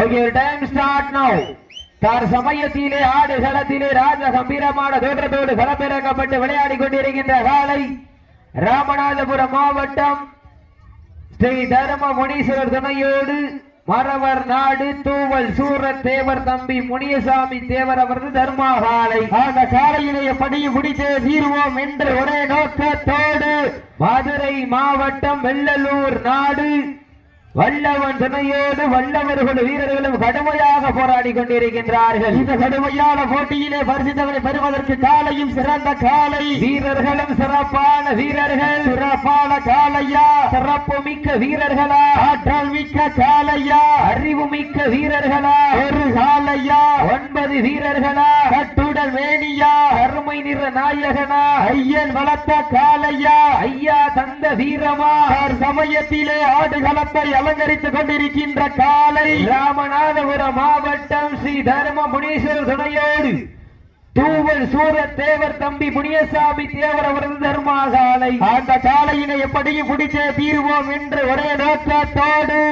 Okay time start no தார் சமயத்திலே ஆடு களத்திலே ராஜ கம்பீரமான தோற்றத்தோடு களமிறக்கப்பட்டு விளையாடி கொண்டிருக்கின்ற காலை ராமநாதபுரம் மாவட்டம் ஸ்ரீ தர்ம முனீஸ்வரர் துணையோடு மறவர் நாடு தூவல் சூரத் தேவர் தம்பி முனியசாமி தேவர் அவரது தர்மா காலை அந்த காலையிலேயே படியை முடித்து தீர்வோம் என்று ஒரே நோக்கத்தோடு மதுரை மாவட்டம் வெள்ளலூர் நாடு வல்லவன் துணையோடு வல்லவர்கள் வீரர்களும் கடுமையாக போராடி கொண்டிருக்கின்றார்கள். இந்த கடுமையான போட்டியிலே பரிசுத்தவனை பெறுவதற்கு காலையும் சிறந்த காலை. வீரர்களும் சிறப்பான வீரர்கள். சிறப்பான காலையா? சிறப்பு மிக்க வீரர்களா? ஆற்றல் மிக்க காலையா? அறிவு மிக்க வீரர்களா? ஒரு காலையா? ஒன்பது வீரர்களா? கட்டுடல் வேணியா அருமை நிற நாயகனா ஐயன் வளர்த்த காலையா ஐயா தந்த வீரமா அவர் சமயத்திலே ஆடுகளத்தை அலங்கரித்துக் கொண்டிருக்கின்ற காலை ராமநாதபுரம் மாவட்டம் ஸ்ரீ தர்ம முனீஸ்வரர் துணையோடு தூவல் சூரத் தேவர் தம்பி புனியசாமி தேவர் அவரது தர்மாசாலை அந்த காலையினை எப்படியும் பிடிச்சே தீர்வோம் என்று ஒரே நோக்கத்தோடு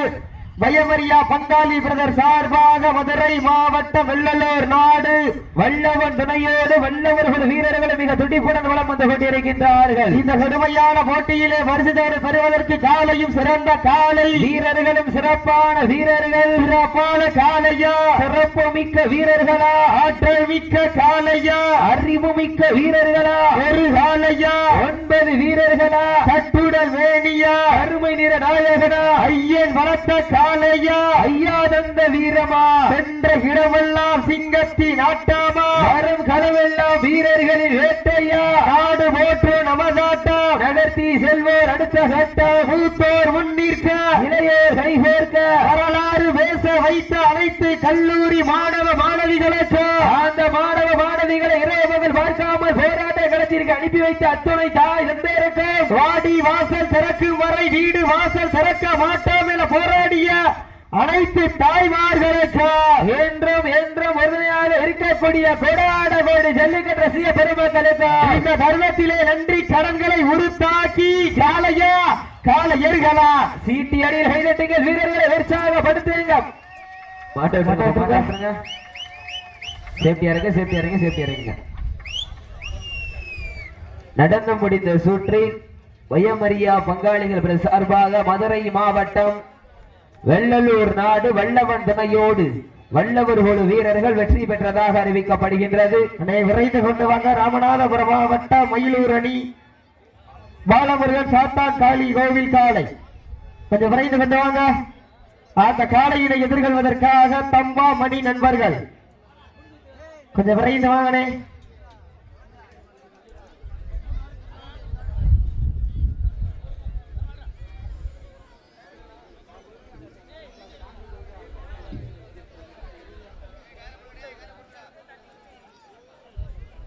வயமரியா பங்காளி பிரதர் சார்பாக மதுரை மாவட்டம் வெள்ளலூர் நாடு வல்லவன் துணையோடு வல்லவர்கள் வீரர்கள் மிக துடிப்புடன் வளம் வந்து கொண்டிருக்கின்றார்கள். இந்த கடுமையான போட்டியிலே பரிசுதவரை பெறுவதற்கு காலையும் சிறந்த காலை. வீரர்களும் சிறப்பான வீரர்கள். சிறப்பான காலையா? சிறப்பு மிக்க வீரர்களா? ஆற்றல் மிக்க காலையா? அறிவு மிக்க வீரர்களா? ஒரு காலையா? ஒன்பது வீரர்களா? கட்டுடல் வேணியா? அருமை நிற நாயகனா? ஐயன் வளர்த்த காலையா ஐயா தந்த வீரமா? சென்ற இடமெல்லாம் சிங்கத்தின் ஆட்டாமா? வரும் களவெல்லாம் வீரர்களின் வேட்டையா? நாடு போற்று நமதாட்டம் நகர்த்தி செல்வோர் அடுத்த சட்டம் மூத்தோர் முன்னிற்க இளையோர் கைகோர்க்க வரலாறு பேச வைத்த அனைத்து கல்லூரி மாணவ மாணவிகளுக்கு அந்த மாணவ மாணவிகளை இறைவர்கள் பார்க்காமல் களத்திற்கு அனுப்பி வைத்த அத்துணை தாய் தந்தையருக்கும் வாடி வாசல் திறக்கும் வரை வீடு வாசல் திறக்க மாட்டோம் என போராடிய அனைத்து தாய்மார்களுக்கு என்றும் என்றும் உறுதுணையாக இருக்கக்கூடிய கொடாட கோடி ஜல்லிக்கட்டு ரசிக பெருமக்களுக்கு இந்த தருணத்திலே நன்றி கடன்களை உருத்தாக்கி காலையா காலையர்களா சீட்டி அடியில் கைதட்டுங்க வீரர்களை உற்சாகப்படுத்துங்க. மாட்டை மாட்டை சேஃப்டி இறங்க சேஃப்டி இறங்க சேஃப்டி இறங்க நடந்து முடிந்த சுற்றில் வயமரியா பங்காளிகள் சார்பாக மதுரை மாவட்டம் வெள்ளலூர் நாடு வல்லவன் துணையோடு வல்லவர்கள் வீரர்கள் வெற்றி பெற்றதாக அறிவிக்கப்படுகின்றது. விரைந்து கொண்டு வாங்க ராமநாதபுரம் மாவட்டம் மயிலூர் அணி பாலமுருகன் சாத்தான் காளி கோவில் காளை. கொஞ்சம் விரைந்து கொண்டு வாங்க. அந்த காளையினை எதிர்கொள்வதற்காக தம்பா மணி நண்பர்கள். கொஞ்சம் விரைந்து வாங்கினேன்